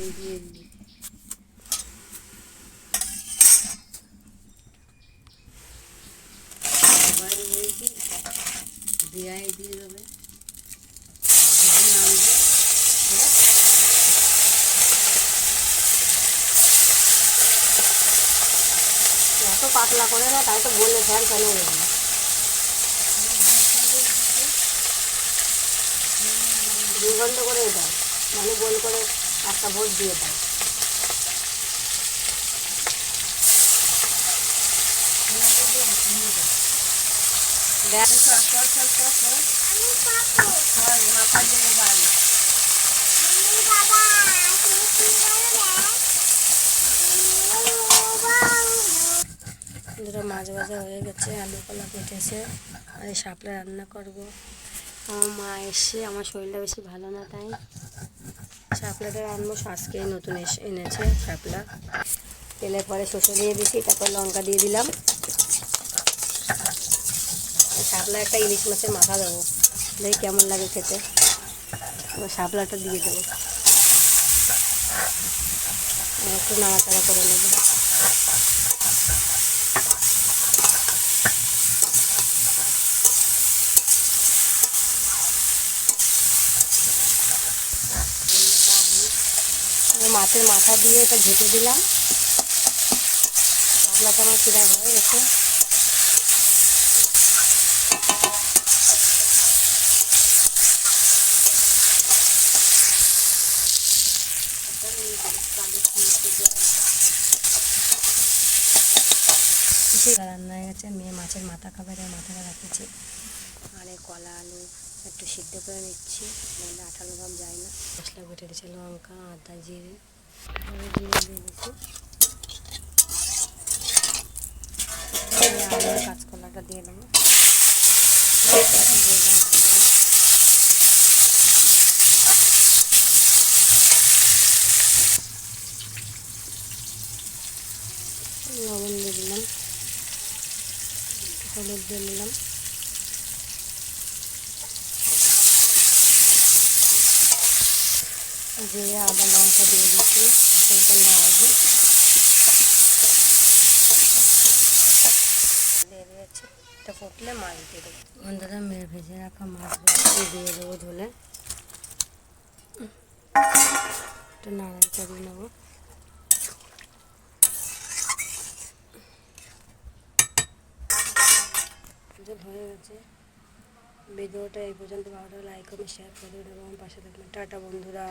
এই দিয়ে দিই আবার নিয়েছি দিয়াই এত পাতলা করে না, তাই তো বললে স্যার কেন যাবে। দুর্গন্ধ করে এটা মানে গোল করে একটা ভোট দিয়ে দিয়ে দুটো মাছ ভাজা হয়ে গেছে, আলু কলা কেটেছে, আর এই রান্না করব। আমার মা এসে আমার শরীরটা বেশি ভালো না তাই। শাপলাটা রান্নবো আজকেই নতুন এসে এনেছে শাপলা তেলে পরে শসা দিয়ে দিছি, তারপর লঙ্কা দিয়ে দিলাম। শাপলা একটা ইলিশ মাছের মাথা দেবো। দেখি কেমন লাগে খেতে। এবার শাপলাটা দিয়ে দেবো। একটু নাড়াচাড়া করে নেব এবার মাছের মাথা দিয়ে এটা ঝেঁটে দিলাম। শাপলাটা আমার কিরা হয়ে গেছে রান্না হয়ে গেছে। মেয়ে মাছের মাথা খাবে, তাই মাথাটা রাখেছি আর এই কলা, আলু একটু সিদ্ধ করে নিচ্ছি, নাহলে আঠালো ভাব যায় না। মশলা বেটে দিয়েছি লঙ্কা, আদা, জিরে জিরে দিয়ে দিচ্ছি। কাঁচকলাটা দিয়ে দেবো। দিলাম লবণ দিয়ে দিলাম। হলুদ দিয়ে নিলাম জিরে আদা লঙ্কা দিয়ে দিচ্ছি এখন নাড়বো। দিয়ে দিয়েছি এটা ফুটলে মাছ দিয়ে দেবো। বন্ধুরা ভেজে রাখা মাছগুলো দিয়ে দেবো ধুলে একটু নাড়াই চালিয়ে নেব। জল হয়ে গেছে ভিডিওটা এই পর্যন্ত ভালো লাইক করুন শেয়ার করুন এবং পাশে থাকবেন। টাটা বন্ধুরা।